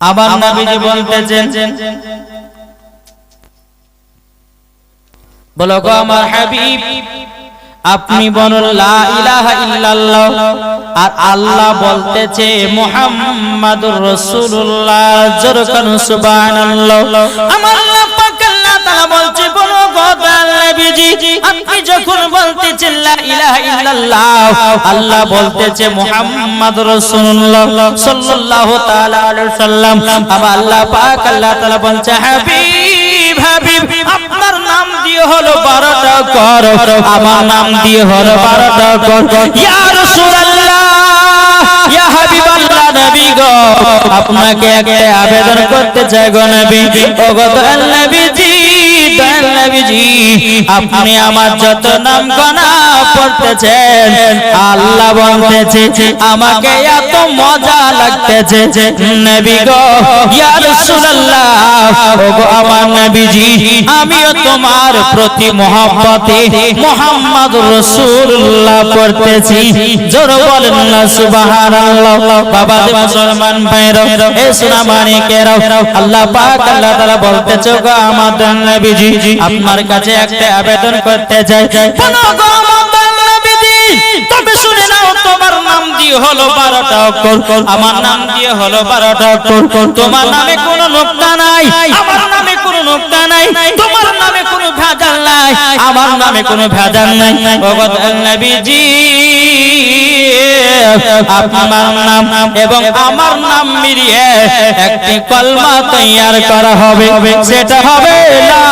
আবার নবীজি বলতেছেন, বলো গো আমার হাবিব, আপনি বলুন লা ইলাহা ইল্লাল্লাহ, আর আল্লাহ বলতেছে মুহাম্মাদুর রাসূলুল্লাহ জোরকান সুবহানাল্লাহ। আমার আল্লাহ তাআলা বলছে বলো আপনি যখন বলতেছেন, লা ইলাহা ইল্লাল্লাহ আল্লাহ বলতেছে মুহাম্মাদুর রাসূলুল্লাহ সাল্লাল্লাহু তাআলা আলাইহি সাল্লাম আমার আল্লাহ পাক আল্লাহ তাআলা বলছে, হাবিব হাবিব, আপনার নাম দিয়ে হলো বারোটা কর আমার নাম দিয়ে হলো বারোটা কর ইয়া রাসূলুল্লাহ, ইয়া আপনাকে আবেদন করতে চাই গো নবী। ও গো दल নবীজি, আপনি আমার যত নাম গনা পড়তেছেন আল্লাহ বলতেছে, আমাকে এত মজা লাগতেছে। নবী গো, ইয়া রাসূলুল্লাহ ও গো আমার নবীজি, আমিও তোমার প্রতি মহব্বতে মুহাম্মদ রাসূলুল্লাহ পড়তেছি জোর বলেন না, সুবহানাল্লাহ। বাবা মুসলমান ভাইরা এ সোনা মানিকেরা আল্লাহ পাক, আল্লাহ তাআলা বলতেছে গো আমার নবীজি আপনার কাছে একটা আবেদন করতে চাই তোমার নাম দিয়ে হলো আমার নাম তোমার নামে কোনো নোক্তা নাই, আমার নামে কোনো নোক্তা নাই, তোমার নামে কোনো ভেজাল নাই, আমার নামে কোনো ভেজাল নাই। ভগত নবীজি নাম এবং আমার নাম মিলিয়ে একটি কলমা তৈয়ার করা হবে। সেটা হবে লা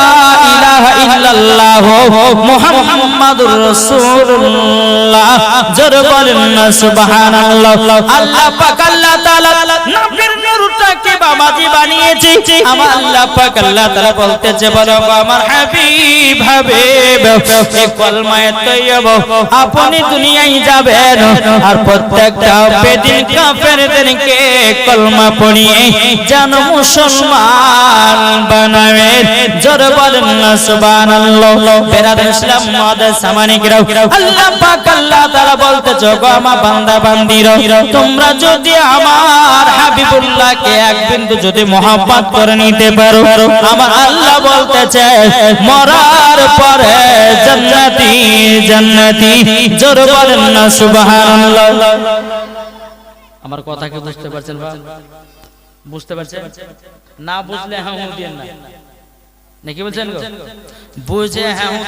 আপনি দুনিয়ায় যাবেন আর প্রত্যেকটা বেদিন কলমা পড়িয়ে যেন মুসলমান বানাবেন। জোর বলেন না সুবহানাল্লাহ। বেরাদার ইসলাম আল্লাহ বান্দিরা, তোমরা যদি আমার যদি করে নিতে পারো, আমার আল্লাহ বলতেছে, মরার পরে জান্নাতি জান্নাতি, জোর বলেন না, সুবহানাল্লাহ। আমার কথা বুঝতে পারছেন বুঝতে পারছেন? না বুঝলে হ্যাঁ না। নাকি বলছেন বুঝে হ্যাঁ হুঁ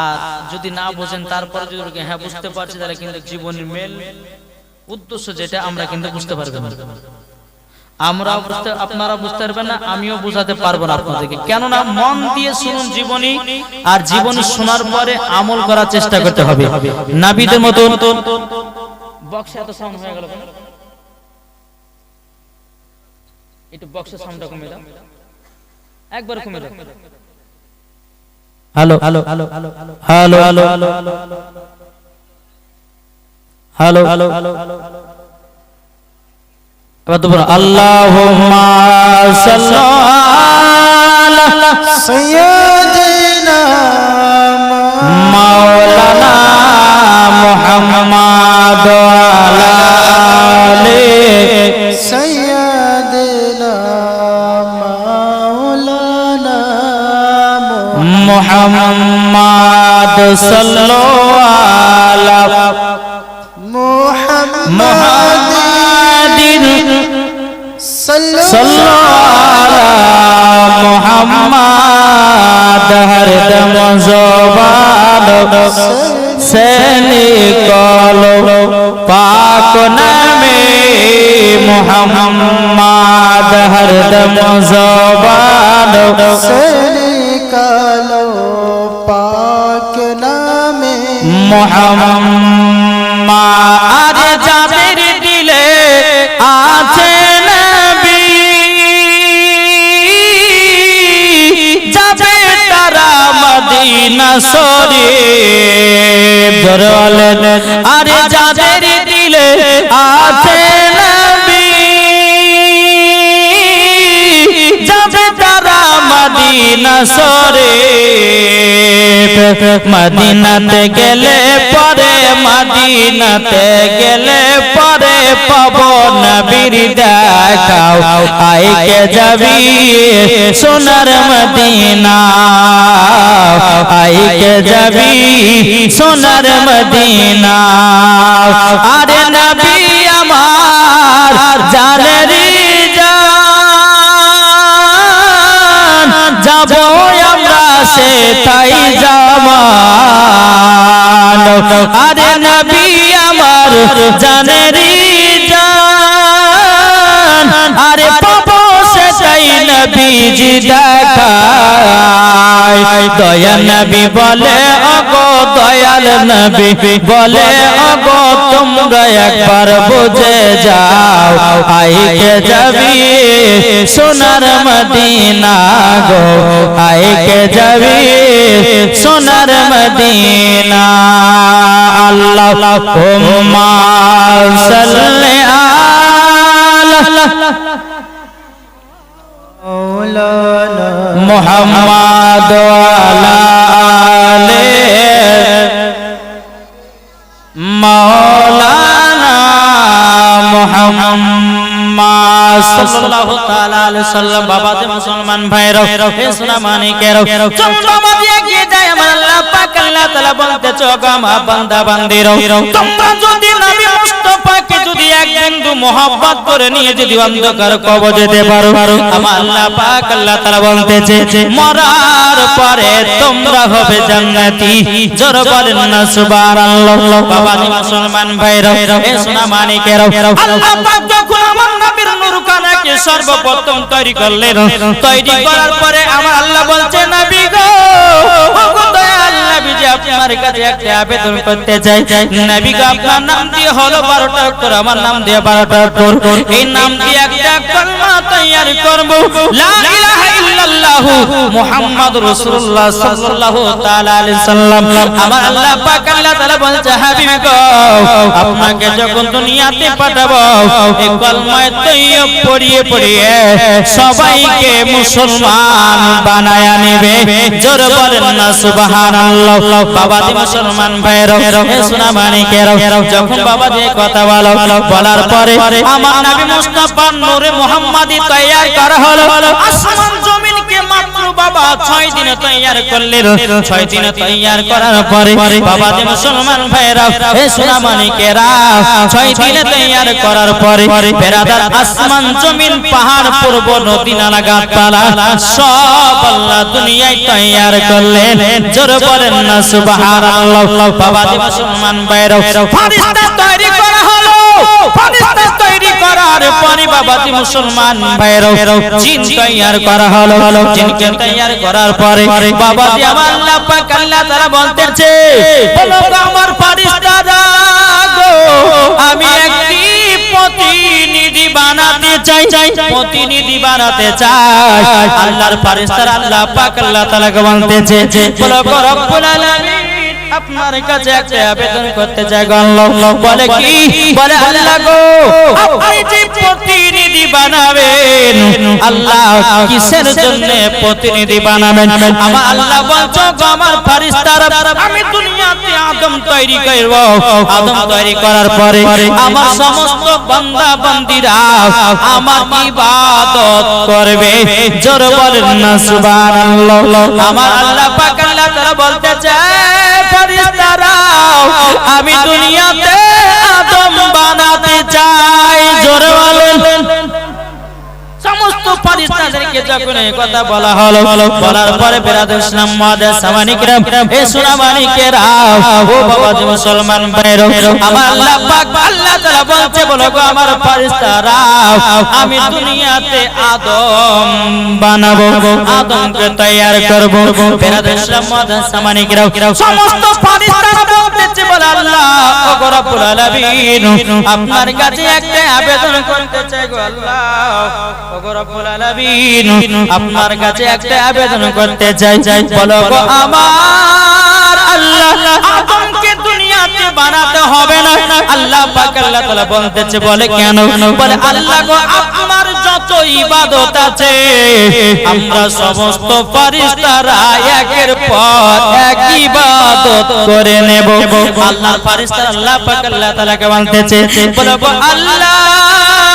আর যদি না বোঝেন তারপরে যদি হ্যাঁ বুঝতে পারছি তাহলে কিন্তু জীবনের মেল উদ্দেশ্য যেটা আমরা কিন্তু বুঝতে পারব না। আমরা বুঝতে আপনারা বুঝতে পারবেন না আমিও বুঝাতে পারব না আপনাদেরকে। কেননা মন দিয়ে শুনুন জীবনী আর জীবনী শোনার পরে আমল করার চেষ্টা করতে হবে। নাবিদের মতো বক্সে এত সাউন্ড হয়ে গেল একটু বক্সের সাউন্ডটা কমে দাও। একবার কমে দাও hello hello hello hello hello hello hello hello hello hello Maulana Muhammad Mohammad সাল্লো মোহাম্মদিন সাল্লো মোহাম্মদ হরদম জবান সে নিকল পাক নামে মোহাম্মদ হরদম জবান সে কালো পাক নামে মোহাম্মদ জাবের দিলে আছে নবী যাবে তারা মদিনা সরে ধরলেন আরে যাদের দিলে আছে মদিনা শরীফ মদিনাতে গেলে পরে, মদিনাতে গেলে পরে পাব নবীর যাও আইকে যাবি সোনার মদিনা, আইকে যাবি সোনার মদিনা। আরে নবী যাব আমরা সে তাই জামান আরে নবী আমার জানেরি জান, আরে পাবো সেটাই নবীজি দেখায় दया नबी बोले अगो दयाल नबी बोले अगो तुम एक पर बुझे जाओ आई के जबी सुनर मदीना गो आई के जबी सुनर मदीना अल्लाह कुमार सल्ले मोहम्मद মুসলমান ভাইরা সোনা মানিকের চন্দ্রমা দিয়ে গিয়ে যায় আমার আল্লাহ আল্লাহ তাআলা বলতে চোগামা বান্দা, বান্দির বলতেছে না সর্বপ্রথম তৈরি করলেন, তৈরি করার পরে আমার আল্লাহ বলছে, নবী গো ও গো দয়াল নবী আপনার কাছে একটা আবেদন করতে চাই। নবী আপনার নাম দিয়ে হলো 12টা অক্ষর, আমার নাম দিয়ে 12টা অক্ষর। এই নাম দিয়ে একটা কলমা তৈরি করব। লা ইলাহা ইল্লাল্লাহু মুহাম্মাদুর রাসূলুল্লাহ সাল্লাল্লাহু তাআলা আলাইহি সাল্লাম। আমার আল্লাহ পাক আল্লাহ তাআলা বলছে হাবিব গো আপনাকে যখন দুনিয়াতে পাঠাবো, এই কলমায় তৈয়ব পড়িয়ে পড়িয়ে সবাইকে মুসলমান বানায়া নেবে। জোর বলেন না, সুবহানাল্লাহ। বাবাজি মুসলমান ভাইরা হে সোনা মানিকের যখন বাবাজি এই কথা বলো বলার পরে আমার নবী মুস্তাফা নূরে মুহাম্মাদি তৈয়ার করা হলো আসমান বাবা ছয় দিনে তৈয়ার করলেন। ছয় দিনে তৈয়ার করার পরে বাবা যে মুসলমান ভাইরা হে সোনামানিকেরা ছয় দিনে তৈয়ার করার পরে বেরাদার আসমান জমিন পাহাড় পূর্ব নদী নালা গাছপালা সব আল্লাহ দুনিয়ায় তৈয়ার করলেন। জোর বলেন না, সুবহানাল্লাহ। বাবা যে মুসলমান ভাইরা তৈরি করা হলো। করার পরে বাবাজি মুসলমান ভাইরা জিন তৈয়ার করা হলো জিনকে তৈয়ার করার পরে বাবাজি আমার আল্লাহ পাক আল্লাহ তারা বলতেছে, বলো আমার ফারিস্তারা গো, আমি একটি প্রতিনিধি বানাতে চাই প্রতিনিধি বানাতে চাই। আল্লাহর ফারিস্তারা আল্লাহ পাক আল্লাহ তাআলাকে বলতেছে, বলো রব্বুল আলামিন আপনার কাছে একটা আবেদন করতে চাই গো আল্লাহ বলে কি? বলে আল্লাহ গো, আপনি যে প্রতিনিধি বানাবেন, আল্লাহ কিসের জন্য প্রতিনিধি বানাবেন? আমার আল্লাহ বলছো আমার ফারিস্তারা আমি দুনিয়াতে আদম তৈরি করব। আদম তৈরি করার পরে আমার সমস্ত বান্দা বান্দিরা আমার ইবাদত করবে। জোর বলেন না, সুবহানাল্লাহ। আমার আল্লাহ পাক আল্লাহ তাআলা বলতে চায় ফারিস্তারা আমি দুনিয়াতে আদম বানাতে চাই। জোরে বলেন। সমস্ত ফারিস্তাদেরকে যখন এই কথা বলা হলো বলার পরে ইসলাম মাদের সামানিকরা হে সুনামানিকেরা ও বাবা যে মুসলমান ভাইরা আমার আল্লাহ পাক আল্লাহ তাআলা বলছে বলো গো আমার ফারিস্তারা আমি দুনিয়াতে আদম বানাবো আদমকে তৈয়ার করব। বেরাদুল ইসলাম সামানিকরা সমস্ত ফারিস্তারা বলতেছে বলে আল্লাহ ও রব্বুল আলামিন। আপনার কাছে একটা আবেদন করতে চাই গো আল্লাহ ও রব্বুল আলামিন আপনার কাছে একটা আবেদন করতে চাই। বলো আমার আল্লাহ দুনিয়াতে বানাতে হবে না। আল্লাহ পাক আল্লাহ তাআলা বলতেছে বলে কেন? বলে আল্লাহ গো আপনার যত ইবাদত আছে আমরা সমস্ত ফেরেশতারা একের পর এক ইবাদত করে নেব। আল্লাহ পাক আল্লাহ তাআলাকে বলতেছে বলে গো আল্লাহ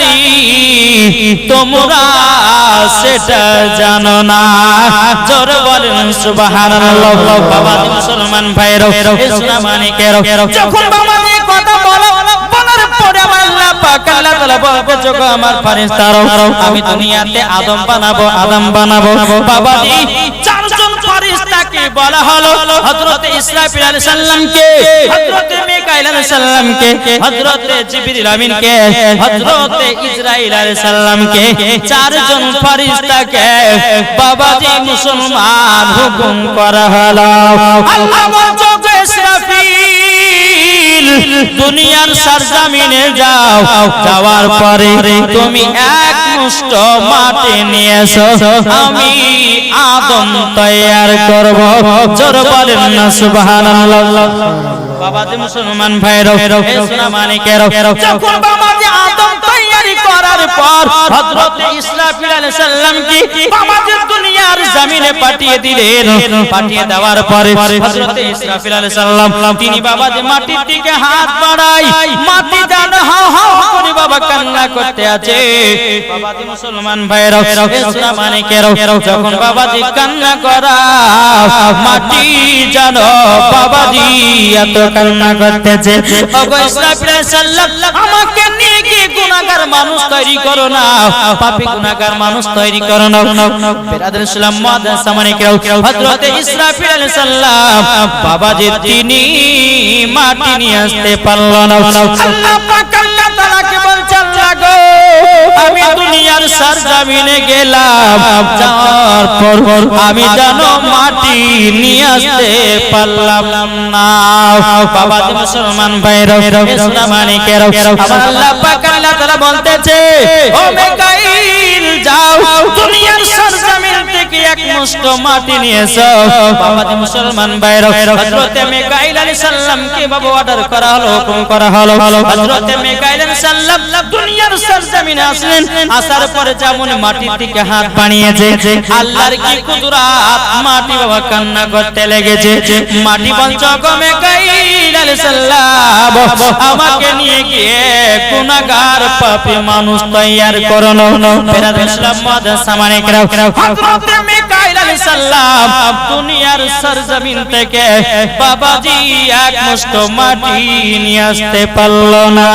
জানি, তোমরা সেটা জানো না। জোর বলেন, সুবহানাল্লাহ। বাবা মুসলমান ভাইরা ইসলাম মানিকের যখন বাবা কথা বলো, বলার পরে আল্লাহ পাক আল্লাহ তাআলা বলবে যখন আমার ফেরেশতারা আমি দুনিয়াতে আদম বানাবো আদম বানাবো। বাবা বলা হলো হযরত ইসরাফিল আলাইহিস সালামকে, হযরত মিকাইল আলাইহিস সালামকে, হযরত জিবরিল আমিনকে, হযরত ইসরাইল আলাইহিস সালামকে, চারজন ফেরেশতাকে বাবাজি মুসলমান হুকুম করা হলো। আল্লাহ বলছো ইসরাফিল, দুনিয়ার সরজমিনে যাও, যাওয়ার পরে তুমি এক মুষ্ট মাটি নিয়ে আমি আদম তৈয়ার করব। জোর বলেন না সুবহানাল্লাহ। বাবাজি মুসলমান ভাইরা সোনা মানিকেরা, যখন বাবা করার পর হযরত ইসরাফিল আলাইহিস সালাম কি বাবাজি দুনিয়ার জমিনে পাঠিয়ে দিলেন পাঠিয়ে দেওয়ার পরে হযরত ইসরাফিল আলাইহিস সালাম তিনি বাবাজি মাটির দিকে হাত বাড়াই মাটি জান হাও হাও করে বাবা কান্না করতে আছে বাবাজি মুসলমান ভাইরা ইসলাম মানিকেরা যখন বাবাজি কান্না করা মাটি জানো বাবাজি এত কান্না করতেছে ওগো ইসরাফিল আলাইহিস সালাম আমাকে নিয়ে গিয়ে গুনাহগার মানুষ তৈরি করো না, পাপী গুনাহগার মানুষ তৈরি করো না। বিরাদর ইসলাম মাদান সামানে কেউ হযরত ইসরাফিল আলাইহিস সালাম, বাবাজি তিনি মাটি নিয়ে আসতে পারল না। আল্লাহ পাক আল্লাহ তাআলাকে বলছে, আল্লাহ গো, আমি দুনিয়ার সরজমিনে গেলাম, যাওয়ার পর আমি জানো মাটি নিয়ে আসতে পারলাম না। বাবাজি মুসলমান ভাইরা ইসলাম মানিকেরা আমার আল্লাহ পাক আল্লাহ তাআলা বলতেছে ও মিকাইল যাও দুনিয়ার সরজমিন থেকে এক মুষ্ট মাটি নিয়ে এসো বাবাজি মুসলমান হযরত মিকাইল আলাইহিস অর্ডার করা হলো হুকুম করা হলো হযরত মিকাইল আলাইহিস সালাম দুনিয়ার সরজমিনে আসলেন আসার যেমন হাত বানিয়েছে আল্লাহর কি মাটি বাবা কান্না করতে লেগেছে মাটি মিকাইল আলাইহিস সালাম আমাকে নিয়ে গিয়ে গুনাহগার পাপী মানুষ তৈয়ার করো বেরাদ ইসলাম মাদার সামানে কেরাও হযরত মিকাইল আলাইহিস সালাম দুনিয়ার সরজমিন থেকে বাবাজি এক মুষ্ট মাটি নিয়ে আসতে না।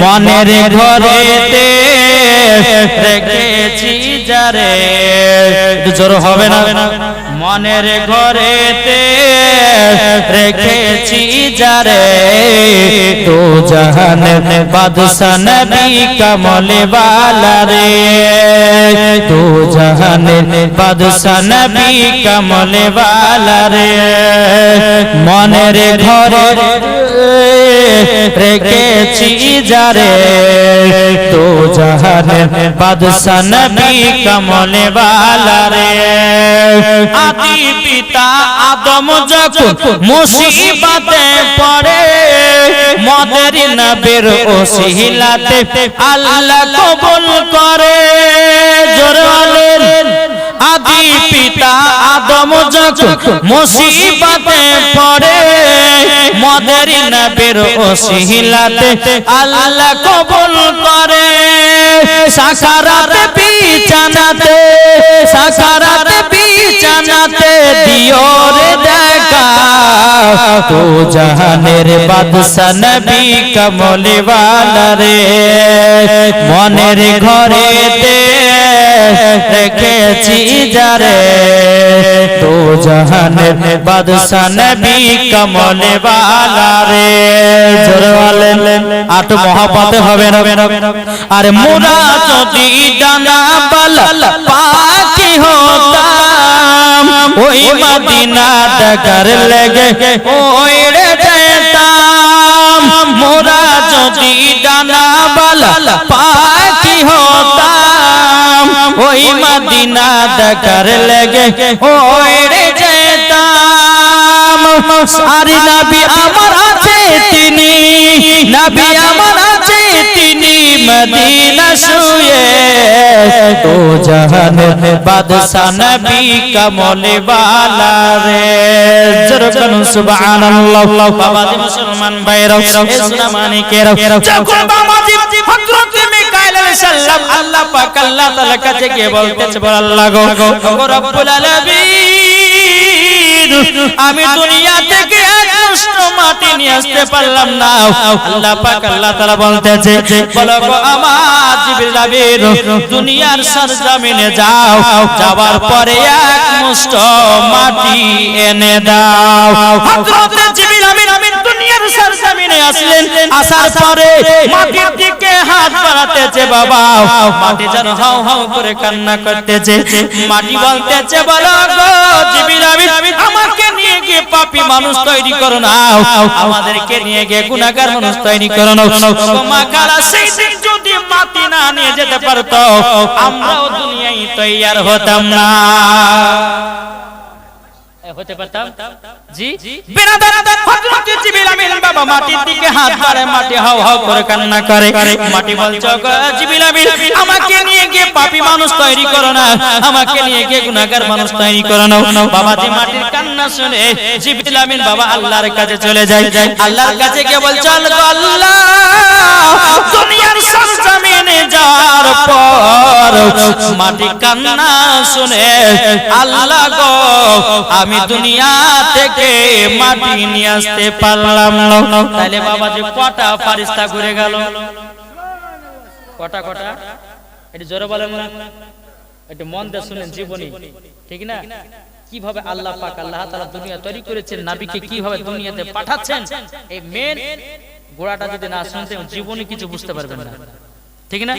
মনের ঘরেতে জোর হবে না? মনের ঘরেতে রেখেছি যারে। তো জাহান বাদশা নবী কমলে বালা রে। তো জাহান বাদশা নবী কমলে বালা রে। মনের ঘরে রেখেছি যারে। তো জাহানের বাদশা নবী কমলে বালা রে। আদি পিতা আদম যখন মুসিবতে পড়ে, মদের নবের ওসিলাতে আল্লাহ কবুল করে। আদি পিতা আদম যখন মুসিবতে পড়ে মদের নবের ওসিলাতে আল্লাহ কবুল করে। সাকারাতে বিছানাতে সাকারাতে বিছানাতে দিও রে দেখা। তো জাহানের বাদশা নবী কমলে वाला রে, মনের ঘরেতে রেখেছি যারে। তো জাহানের বাদশা নবী কমলে वाला রে। জোরওয়ালে আট মহাপতে হবে না। আর মোরা যদি ডানা বালা পাখি হতাম, ওই মদিনা ডাকার লেগে ওই রে মোরা যদি ডানা বালা পাখি হতাম ওই মদিনা ডাকার লেগে ওই রে যেতাম। সারি নবী আমার নবী আমার আছে তিনি মদিনা শুয়ে। তো জাহান বাদশা নবী কমলে বালা রে। জরকন সুবহানাল্লাহ। বাবাজি মুসলমান ভাইরা এসনা সালাম আল্লাহ পাক আল্লাহ তাআলা কাছে গিয়ে বলতেছে, বল আল্লাহ গো রব্বুল আলামিন, আমি দুনিয়া থেকে এক মাটি নিয়ে আসতে পারলাম না। আল্লাহ পাক আল্লাহ তাআলা বলতেছে, বলো গো আমার জিবরিল আমিন, দুনিয়ার সরজমিনে যাও, যাওয়ার পরে এক মুষ্ট মাটি এনে দাও। হযরত জিবরিল আমিন দুনিয়ার সরজমিনে আসলেন, আসার পরে মাটির দিকে হাত বাড়াতেছে বাবা। মাটি যেন হাউ হাউ করে কান্না করতেছে। মাটি বলতেছে বলো গো জিবরিল আমিন আমাকে নিয়ে গিয়ে পাপী মানুষ তৈরি করো না। আমাদেরকে নিয়ে গিয়ে গুনাহগার মানুষ তৈরি করো না। যদি মাটি না নিয়ে যেতে পারতো, আমরাও দুনিয়ায় তৈয়ার হতাম না। হতে পারতাম? জি? হযরত জিবরিল আমিন বাবা মাটির দিকে হাত বাড়ায় মাটি হাও হাও করে কান্না করে। মাটি বলছো জিবরিল আমিন আমাকে নিয়ে গিয়ে পাপী মানুষ তৈরি করো না। আমাকে নিয়ে গিয়ে গুনাহগার মানুষ তৈরি করো না। বাবা যে মাটির কান্না শুনে জিবরিল আমিন বাবা আল্লাহর কাছে চলে যায়। আল্লাহর কাছে গিয়ে বলছো আল্লাহ দুনিয়ার সরজমিনে যাওয়ার পর মাটি কান্না শুনে আল্লাহ গো আমি দুনিয়া থেকে মাটি নিয়ে আসতে পারলাম না। তাহলে বাবা যে কটা ফারিস্তা ঘুরে গেল? কটা কটা? এটি জোরে বলেন না। মন দিয়ে শুনেন জীবনী। ঠিক না? কীভাবে আল্লাহ পাক আল্লাহ তাআলা দুনিয়া তৈরি করেছেন নবীকে কীভাবে দুনিয়াতে পাঠাচ্ছেন এই মেন গোড়াটা যদি না শুনতে জীবনে কিছু বুঝতে পারবেন না। ঠিক না?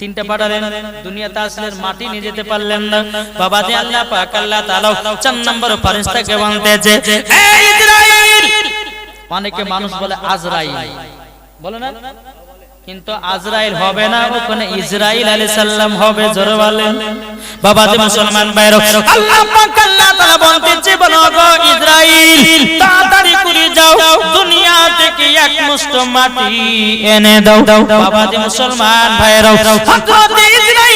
তিনটা পাঠালেন দুনিয়াতে আসলেন মাটি নিয়ে যেতে পারলেন না। বাবা যে আল্লাহ পাক আল্লাহ তাআলা চার নম্বর ফেরেশতাকে বলতেছে এই ইসরাইল অনেকে মানুষ বলে আজরাইল। বলে না? কিন্তু আজরাইল হবে না ওখানে ইসরাইল আলাইহিস সালাম হবে জোরে বলেন। বাবা যে মুসলমান ভাইরা আল্লাহ পাক আল্লাহ তাআলা বলতেছে বলো গো ইসরাইল। তাড়াতাড়ি করে যাও দুনিয়া থেকে এক মুষ্ট মাটি এনে দাও। বাবা যে মুসলমান ভাইরা হযরত ইসরাইল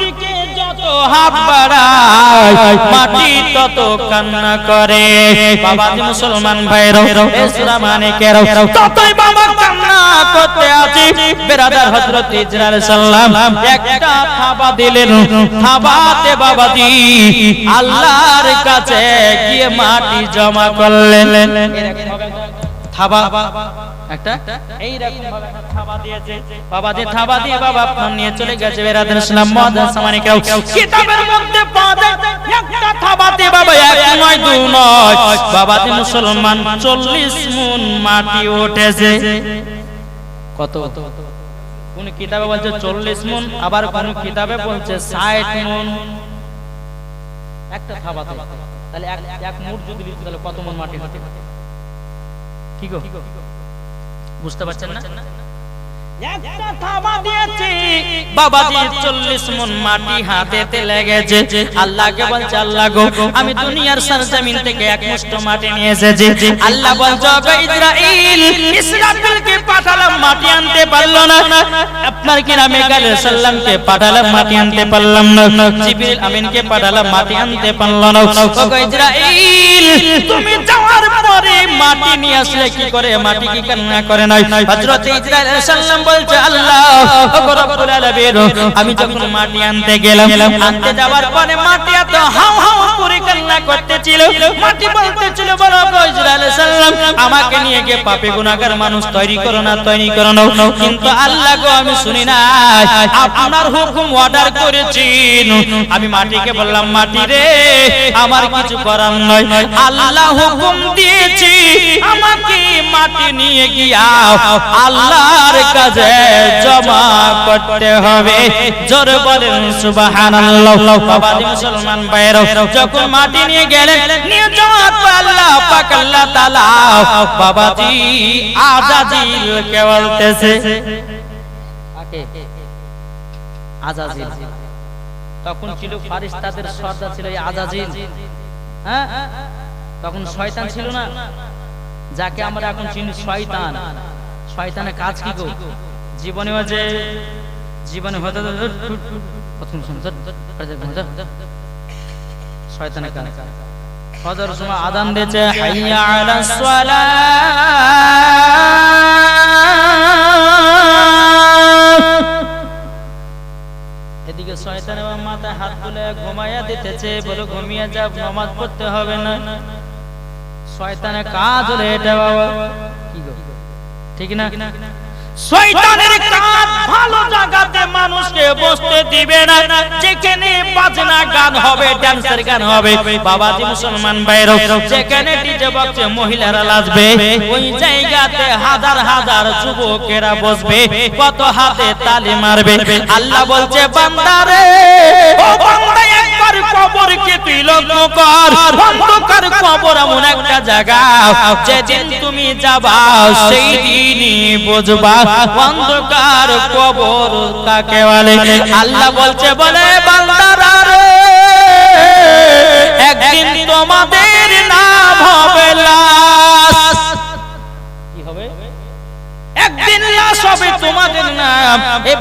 হাত বাড়ায়, মাটি তত কান্না করে। বাবা মুসলমান ভাইরা ইসলাম মানে কেরো ততই বাবা কান্না করতে আছে। বেরাদার হযরত ইসরাইল সাল্লাম একটা থাবা দিলেন। থাবাতে বাবা দি আল্লাহর কাছে গিয়ে মাটি জমা করলেন। থাবা। একটা? এই রকম ভাবে একটা থাবা দিয়েছে। বাবা যে থাবা দিয়ে বাবা নিয়ে চলে গেছে। বেরাদার ইসলাম কেউ কিতাবের মধ্যে একটা থাবাতে বাবা এক নয় নয়। বাবাতে মুসলমান চল্লিশ মুন মাটি উঠেছে। কত? কোন কিতাবে বলছে চল্লিশ মন আবার কোন কিতাবে বলছে ষাট মন। একটা থাবাতে তাহলে এক এক মুঠ যদি তাহলে কত মন মাটি হতে? কি গো? বুঝতে পারছেন না? একটা থাবা দিয়েছে। বাবাজি চল্লিশ মন মাটি হাতেতে লেগেছে। আল্লাহকে বলছে আল্লাহ গো আমি দুনিয়ার সরজমিন থেকে এক মুষ্ট মাটি নিয়ে এসেছি। আল্লাহ বলছে গো ইসরাইল ইসরাফিলকে পাঠালাম মাটি আনতে পারল না। আপনার কি নামে গালে সাল্লামকে পাঠালাম মাটি আনতে পারলাম না। জিবরিল আমিনকে পাঠালাম মাটি আনতে পারল না। গো ইসরাইল তুমি যাওয়ার পরে মাটি নিয়ে আসলে কি করে? মাটি কি কান্না করে নাই? হযরত ইসরাইল সাল্লাম বলছে, আল্লাহ রব্বুল আলামিন, আমি যখন মাটি আনতে গেলাম, আনতে যাওয়ার পরে মাটি এত হাউ করে কান্না করতেছিল, মাটি বলতেছিল, বলো গো ইসরাইল সাল্লাম, আমাকে নিয়ে গিয়ে পাপী গুনাহগার মানুষ তৈরি করো না, তৈরি করো না। কিন্তু আল্লাহ গো, আমি শুনি না, আপনার হুকুম অর্ডার করেছেন আমি মাটিকে বললাম, মাটি রে, আমার কিছু করার নয়। আল্লাহ হুকুম দিয়েছি, আমাকে মাটি নিয়ে গিয়া আল্লাহর কাছে জমা করতে হবে। জোর বলেন, সুবহানাল্লাহ। বাবাজি মুসলমান ভাইরা যখন মাটি নিয়ে গেলেন নিয়ে যাওয়ার পর আল্লাহ পাক আল্লাহ তাআলা বাবাজি আজাজিল কে বলতেছে আজাজিল তখন ছিল ফারিস্তাদের সর্দার ছিল আজাজিল হ্যাঁ তখন শয়তান ছিল না যাকে আমরা এখন চিনি শয়তান শয়তানের কাজ কি গো জীবনে যে জীবনে হতে প্রথম শয়তানের কাজ ফজর সময় আদান দিয়েছে হাইয়া আলাস এদিকে শয়তান এবং মাথায় হাত তুলে ঘুমাইয়া দিতেছে বলে ঘুমিয়ে যা নামাজ পড়তে হবে না। শয়তানের কাজ হলো এটা বাবা। কি? ঠিক না? শয়তানের কাজ ভালো জায়গাতে মানুষকে বসতে দিবে না। যেখানে বাজনা গান হবে ডান্সের গান হবে মুসলমান যেখানে ডিজে মহিলারা নাচবে, ওই জায়গাতে হাজার হাজার যুবকেরা বসবে, কত হাতে তালি মারবে। আল্লাহ বলছে ও বান্দা, একবার কবরকে তুই লক্ষ্য কর। অন্ধকার কবর এমন একটা জায়গা, যেদিন তুমি যাবা, সেই দিনই বুঝবা অন্ধকার কবর তাকে বলে। আল্লাহ বলছে বলে বান্দারা রে।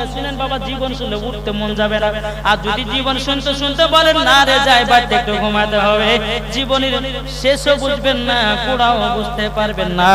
দিয়ে শুনেন বাবা, জীবন শুনলে উঠতে মন যাবে না। আর যদি জীবন শুনতে শুনতে বলেন, না রে, যাই বাড়িতে একটু ঘুমাতে হবে। জীবনের শেষও বুঝবেন না কোড়াও বুঝতে পারবেন না।